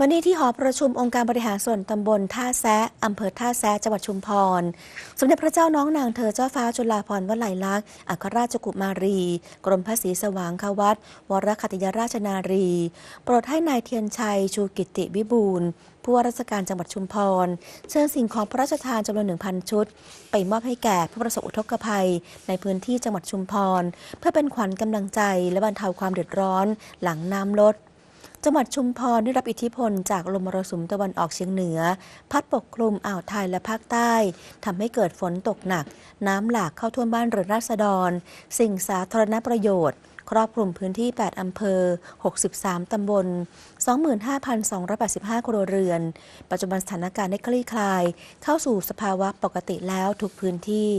วันนี้ที่หอประชุมองค์การบริหารส่วนตำบลท่าแซะอำเภอท่าแซะจังหวัดชุมพร สมเด็จพระเจ้าน้องนางเธอเจ้าฟ้าจุฬาภรณ์วลัยลักษณ์อัครราชกุมารี กรมพระศรีสว่างควัตวรคติยราชนารี โปรดให้นายเทียนชัย ชูกิติวิบูลผู้ว่าราชการจังหวัดชุมพร เชิญสิ่งของพระราชทานจำนวน 1,000 ชุด ไปมอบให้แก่ผู้ประสบอุทกภัย ในพื้นที่จังหวัดชุมพร เพื่อเป็นขวัญกำลังใจและบรรเทาความเดือดร้อน หลังน้ำลด จังหวัดชุมพรได้รับอิทธิพลจากลมมรสุมตะวันออกเฉียงเหนือ พัดปกคลุมอ่าวไทยและภาคใต้ทำให้เกิดฝนตกหนัก น้ำหลากเข้าท่วมบ้านเรือนราษฎร สิ่งสาธารณประโยชน์ ครอบคลุมพื้นที่ 8 อำเภอ 63 ตำบล 25,285 ครัวเรือน ปัจจุบันสถานการณ์ได้คลี่คลาย เข้าสู่สภาวะปกติแล้วทุกพื้นที่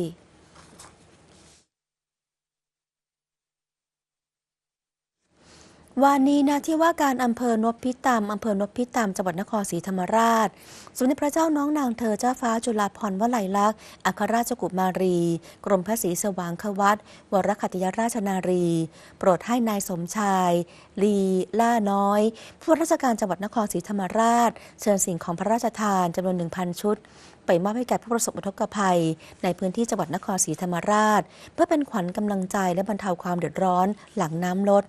วานนี้นะที่ว่าการอำเภอนพิตามอำเภอนพิตามจังหวัดนครศรีธรรมราช สมเด็จพระเจ้าน้องนางเธอเจ้าฟ้าจุฬาภรณ์วลัยลักษณ์อัครราชกุมารี กรมพระศรีสว่างควัตวรคัติยราชนารี โปรดให้นายสมชาย ลี ล่าน้อย ผู้ว่าราชการจังหวัดนครศรีธรรมราช เชิญสิ่งของพระราชทานจำนวน1,000ชุด ไปมอบให้แก่ผู้ประสบอุทกภัย ในพื้นที่จังหวัดนครศรีธรรมราช เพื่อเป็นขวัญกำลังใจและบรรเทาความเดือดร้อนหลังน้ำลด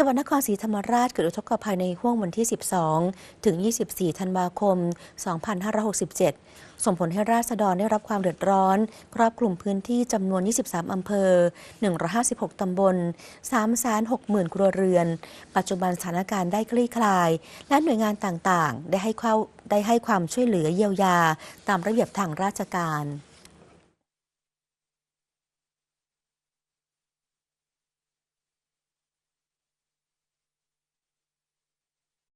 จังหวัดนครศรีธรรมราชเกิดอุทกภัยในห้วงวันที่ 12 ถึง 24 ธันวาคม 2567 ส่งผลให้ราษฎรได้รับความเดือดร้อน ครอบคลุมพื้นที่จำนวน 23 อำเภอ 156 ตำบล 360,000 ครัวเรือน ปัจจุบันสถานการณ์ได้คลี่คลาย และหน่วยงานต่างๆ ได้ให้ได้ให้ความช่วยเหลือเยียวยา ตามระเบียบทางราชการ